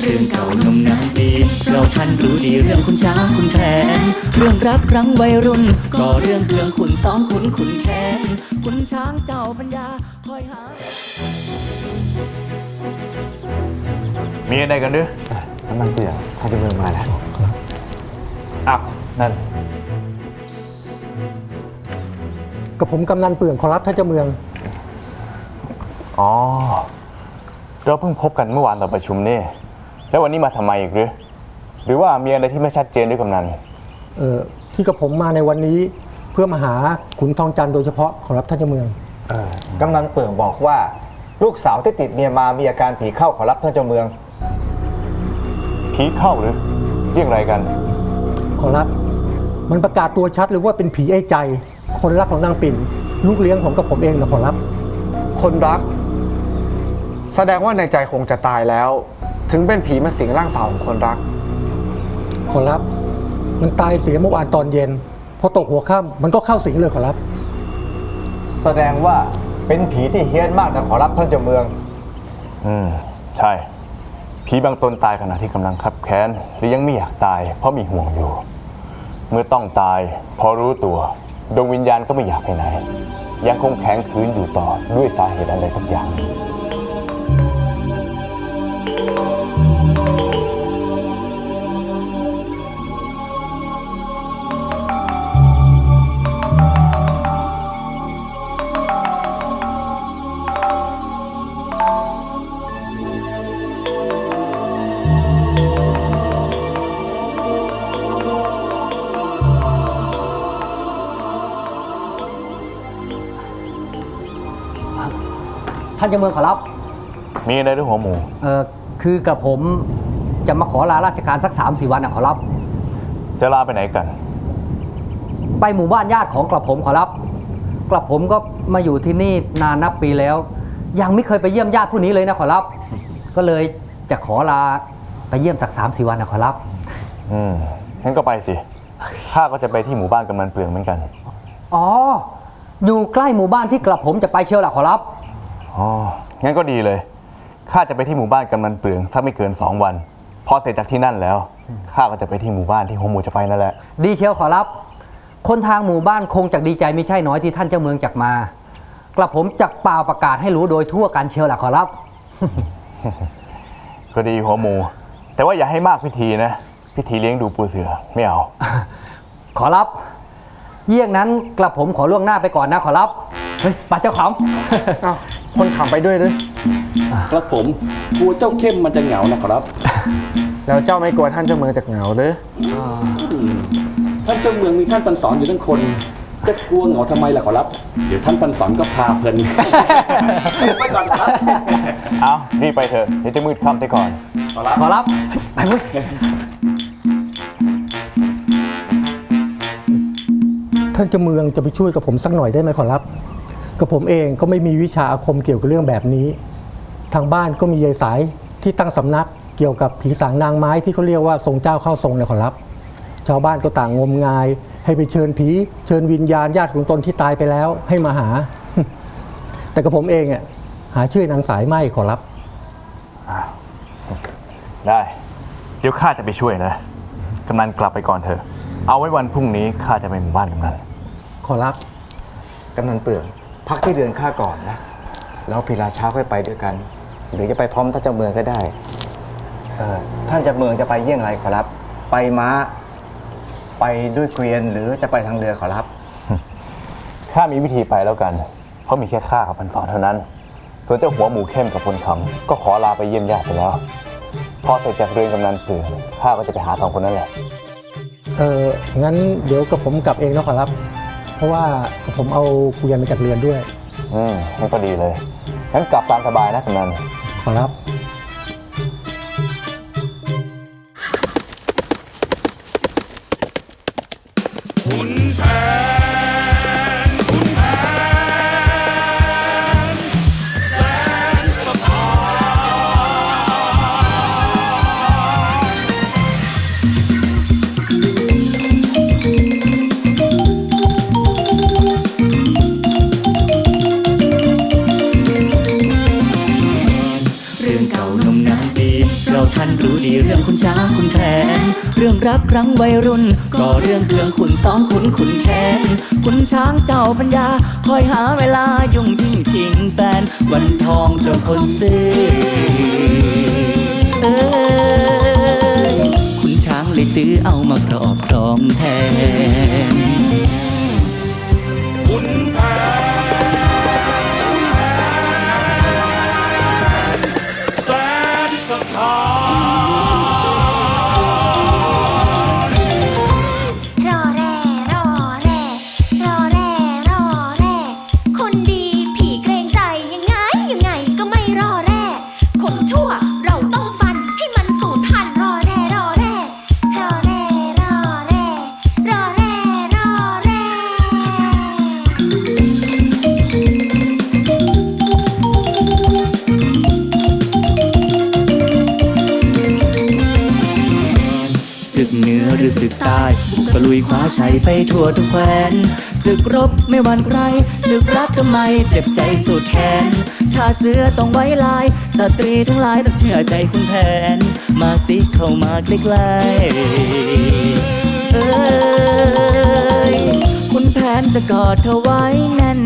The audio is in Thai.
เรื่องเก่านมนานปีเราท่านรู้ดีเรื่องคุณช้างคุณแผนเรื่องรักครั้งวัยรุ่น ก็เรื่องเครื่องคุณซ้อมคุณคุณแค้นคุณช้างเจ้าปัญญาคอยหา มีอะไรกันด้วยน้ำมันเปลือกท่านเจะเมืองมาแล้วอ้าวนั่นกับผมกำนันเปลืองขอรับท่านเจ้าเมือง อ๋อ เราเพิ่งพบกันเมื่อวานตอนประชุมนี่ แล้ววันนี้มาทำไมอีกหรือ หรือว่ามีอะไรที่ไม่ชัดเจนด้วยกำนัน เอ่อที่กับผมมาในวันนี้เพื่อมาหาขุนทองจันทร์โดยเฉพาะขอรับท่านเจ้าเมืองเออกำนันเปลืองบอกว่า ลูกสาวที่ติดเมียมามีอาการผีเข้าขอรับท่านเจ้าเมือง ผีเข้าหรือเรื่องอะไรกัน ขอรับ มันประกาศตัวชัดหรือว่าเป็นผีไอ้ใจ คนรักของนางปิ่น ลูกเลี้ยงของกับผมเองนะขอรับ คนรัก แสดงว่าในใจคงจะตายแล้ว ถึงเป็นผีมาสิงร่างสาวของคนรัก ขอรับ มันตายเสียเมื่อวานตอนเย็น พอตกหัวค่ำมันก็เข้าสิงเลยขอรับ แสดงว่าเป็นผีที่เฮี้ยนมากนะขอรับท่านเจ้าเมือง อืม ใช่ ผีบางตนตายขณะที่กำลังคับแค้นหรือยังไม่อยากตาย เพราะมีห่วงอยู่ เมื่อต้องตาย พอรู้ตัวดวงวิญญาณก็ไม่อยากไปไหน ยังคงแข็งขืนอยู่ต่อด้วยสาเหตุอะไรสักอย่าง ท่านเจ้าเมืองขอรับ มีอะไรด้วยหัวหมู เอ่อคือกับผมจะมาขอลาราชการสัก3ามสี่วันนะขอรับ จะลาไปไหนกัน ไปหมู่บ้านญาติของกระผมขอรับ กระผมก็มาอยู่ที่นี่นานนับปีแล้ว ยังไม่เคยไปเยี่ยมญาติผู้นี้เลยนะขอรับ ก็เลยจะขอลาไปเยี่ยมสัก3ามสี่วันนะขอรับ อืมงั้นก็ไปสิข้าก็จะไปที่หมู่บ้านกำนันเปลืองเหมือนกัน อ๋อ อยู่ใกล้หมู่บ้านที่กระผมจะไปเชียวล่ะขอรับ อ๋อ งั้นก็ดีเลย ข้าจะไปที่หมู่บ้านกำนันเปลืองสักไม่เกินสองวัน พอเสร็จจากที่นั่นแล้ว ข้าก็จะไปที่หมู่บ้านที่หัวหมูจะไปนั่นแหละ ดีเชียวขอรับ คนทางหมู่บ้านคงจะดีใจไม่ใช่น้อยที่ท่านเจ้าเมืองจักมากระผมจักเป่าประกาศให้รู้โดยทั่วกันเชียวล่ะขอรับ ก็ดีหัวหมู แต่ว่าอย่าให้มากพิธีนะ พิธีเลี้ยงดูปูเสือไม่เอา ขอรับ เยี่ยงนั้นกระผมขอล่วงหน้าไปก่อนนะขอรับเฮ้ยปัดเจ้าของอ้าวคนถามไปด้วยหรือครับผมกลัวเจ้าเข้มมันจะเหงานะครับ แล้วเจ้าไม่กลัวท่านเจ้าเมืองจะเหงาหรือท่านเจ้าเมืองมีท่านปันสอนอยู่ทั้งคน จะกลัวเหงาทำไมล่ะขอรับ เดี๋ยวท่านปันสอนก็พาเพลินไปก่อนครับ เอารีบไปเถอะเดี๋ยวจะมืดค่ำไปก่อน ขอรับไปมุ้ย ท่านเจ้าเมืองจะไปช่วยกับผมสักหน่อยได้ไหมขอรับ กับผมเองก็ไม่มีวิชาอาคมเกี่ยวกับเรื่องแบบนี้ ทางบ้านก็มียายสายที่ตั้งสำนักเกี่ยวกับผีสางนางไม้ที่เขาเรียกว่าทรงเจ้าเข้าทรงเนี่ยขอรับ ชาวบ้านก็ต่างงมงาย ให้ไปเชิญผี เชิญวิญญาณญาติของตนที่ตายไปแล้ว ให้มาหา แต่กับผมเองอะหาชื่อนางสายไม่ขอรับ ได้ เดี๋ยวข้าจะไปช่วยนะ กำนันกลับไปก่อนเถอะ เอาไว้วันพรุ่งนี้ข้าจะไปหมู่บ้านกำนันขอรับกำนันเปลืองพักที่เดือนข้าก่อนนะแล้วพีราเช้าค่อยไปด้วยกัน หรือจะไปพร้อมท่านเจ้าเมืองก็ได้เออท่านเจ้าเมืองจะไปเยี่ยงไรขอรับ ไปม้า ไปด้วยเกวียนหรือจะไปทางเรือขอรับข้ามีวิธีไปแล้วกัน เพราะมีแค่ข้ากับพันสอนเท่านั้น ส่วนเจ้าหัวหมูเข้มกับพลคำก็ขอลาไปเยี่ยมญาติไปแล้วพอเสร็จจากเรือนกำนันเปลืองข้าก็จะไปหาสองคนนั่นแหละ เอองั้นเดี๋ยวกับผมกลับเองนะขอรับ เพราะว่ากับผมเอาเกวียนมาจากเรียนด้วย อืมงั้นก็ดีเลย งั้นกลับตามสบายนะกำนันขอรับ รู้ดีเรื่องคุณช้างคุณแผนเรื่องรักครั้งวัยรุ่น ก็เรื่องเครื่องคุณซ้อมคุณคุณแค้นคุณช้างเจ้าปัญญา คอยหาเวลายุ่งยิ่งชิงแฟน วันทองเจ้าคนซื้อเอ้ยคุณช้างเลยตื้อเอามาครอบครองแทนแส ศึกใต้บุกตะลุยคว้าชัยไปทั่วทุกแคว้นศึกรบไม่หวั่นใครศึกรักทำไมเจ็บใจสุดแขนชาเสือต้องไว้ลาย สตรีทั้งหลายต้องเชื่อใจคุณแผน มาสิเข้ามาใกล้ๆเอ้ยคุณแผนจะกอดเธอไว้แน่น